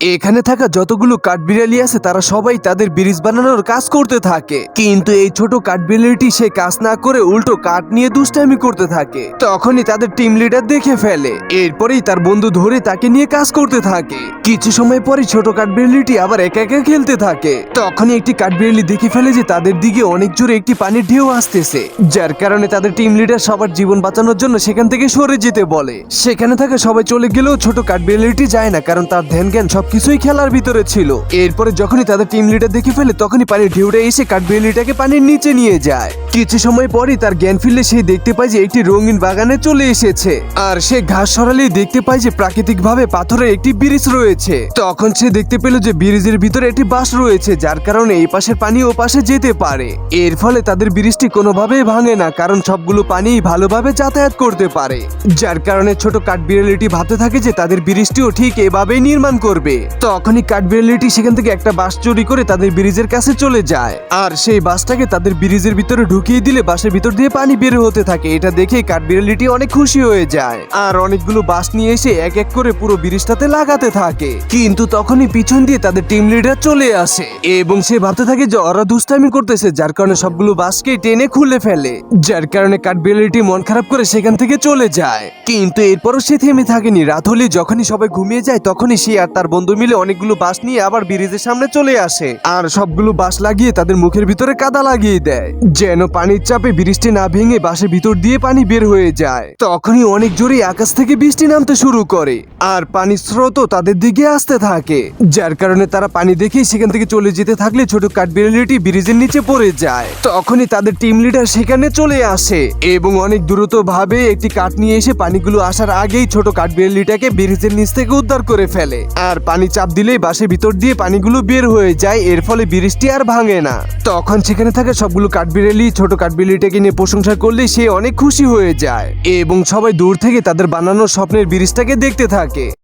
এখানে থাকা যতগুলো কাঠবিড়ালি আছে, তারা সবাই তাদের ব্রিজ বানানোর কাজ করতে থাকে। কিন্তু এই ছোট কাঠবিড়ালিটি সে কাজ না করে উল্টো কাঠ নিয়ে দুষ্টামি করতে থাকে। তখনই তাদের টিম লিডার দেখে ফেলে। এরপরেই তার বন্ধু ধরে তাকে নিয়ে কাজ করতে থাকে। কিছু সময় পরে ছোট কাঠবিড়ালিটি আবার একা একা খেলতে থাকে। তখনই একটি কাঠবিড়ালি দেখে ফেলে যে তাদের দিকে অনেক জোরে একটি পানির ঢেউ আসতেছে। যার কারণে তাদের টিম লিডার সবার জীবন বাঁচানোর জন্য সেখান থেকে সরে যেতে বলে। সেখানে থাকা সবাই চলে গেলেও ছোট কাঠবিড়ালিটি যায় না, কারণ তার ধ্যান জ্ঞান সবকিছুই খেলার ভিতরে ছিল। এরপরে যখনই তাদের টিম লিডার দেখে ফেলে, তখনই পানির ঢেউটা এসে কাঠবিড়ালিটাকে পানির নিচে নিয়ে যায়। কিছু সময় পরে তার জ্ঞান ফিরলে সে দেখতে পায় যে একটি রঙিন বাগানে চলে এসেছে। আর সে ঘাস সরালেই দেখতে পায় যে প্রাকৃতিক ভাবে পাথরের একটি ব্রিজ রয়েছে। তখন সে দেখতে পেল যে ব্রিজের ভিতরে একটি বাস রয়েছে, যার কারণে এই পাশের পানি ও পাশে যেতে পারে। এর ফলে তাদের ব্রিজটি কোনোভাবেই ভাঙে না, কারণ সবগুলো পানি ভালোভাবে যাতায়াত করতে পারে। যার কারণে ছোট কাঠবিড়ালিটি ভাবতে থাকে যে তাদের ব্রিজটিও ঠিক এভাবেই নির্মাণ করবে। তখনই কাঠবিড়ালিটি সেখান থেকে একটা বাস চুরি করে তাদের ব্রিজের কাছে চলে যায়। আর সেই বাসটাকে তাদের ব্রিজের ভিতরে ঢুকিয়ে দিলে বাসের ভিতর দিয়ে পানি বের হতে থাকে। এটা দেখে কাঠবিড়ালিটি অনেক খুশি হয়ে যায়। আর অনেকগুলো বাস নিয়ে এসে এক এক করে পুরো ব্রিজটাতে লাগাতে থাকে। কিন্তু তখনই পিছন দিয়ে তাদের টিম লিডার চলে আসে। এবং সে ভাবতে থাকে যে ওরা দুষ্টামি করতেছে, যার কারণে সবগুলো বাসকে টেনে খুলে ফেলে। যার কারণে কাঠবিড়ালিটি মন খারাপ করে সেখান থেকে চলে যায়। কিন্তু এরপরও সে থেমে থাকেনি। রাত হলে যখনই সবাই ঘুমিয়ে যায়, তখনই সে আর তার বন্ধু মিলে অনেকগুলো বাস নিয়ে আবার ব্রিজের সামনে চলে আসে। আর সবগুলো বাস লাগিয়ে তাদের মুখের ভিতরে কাদা লাগিয়ে দেয়। যেন পানির চাপে বৃষ্টি না ভেঙে বাসের ভিতর দিয়ে পানি বের হয়ে যায়। তখনই অনেক জোরে আকাশ থেকে বৃষ্টি নামতে শুরু করে। আর পানির স্রোতও তাদের দিকে আসতে থাকে। যার কারণে তারা পানি দেখেই সেখান থেকে চলে যেতে থাকলে ছোট কাঠবিড়ালিটি ব্রিজের নিচে পড়ে যায়। তখনই তাদের টিম লিডার সেখানে চলে আসে এবং অনেক দ্রুত ভাবে একটি কাঠ নিয়ে এসে পানিগুলো আসার আগেই ছোট কাঠবিড়ালিটাকে ব্রিজের নিচ থেকে উদ্ধার করে ফেলে। আর পানি চাপ দিলেই বাসের ভিতর দিয়ে পানিগুলো বের হয়ে যায়, এর ফলে ব্রিজটি আর ভাঙে না। তখন সেখানে থাকে সবগুলো কাঠবিড়ালি, ছোট কাঠবিড়ালিটাকে নিয়ে প্রশংসা করলে সে অনেক খুশি হয়ে যায় এবং সবাই দূর থেকে তাদের বানানো স্বপ্নের ব্রিজটাকে দেখতে থাকে।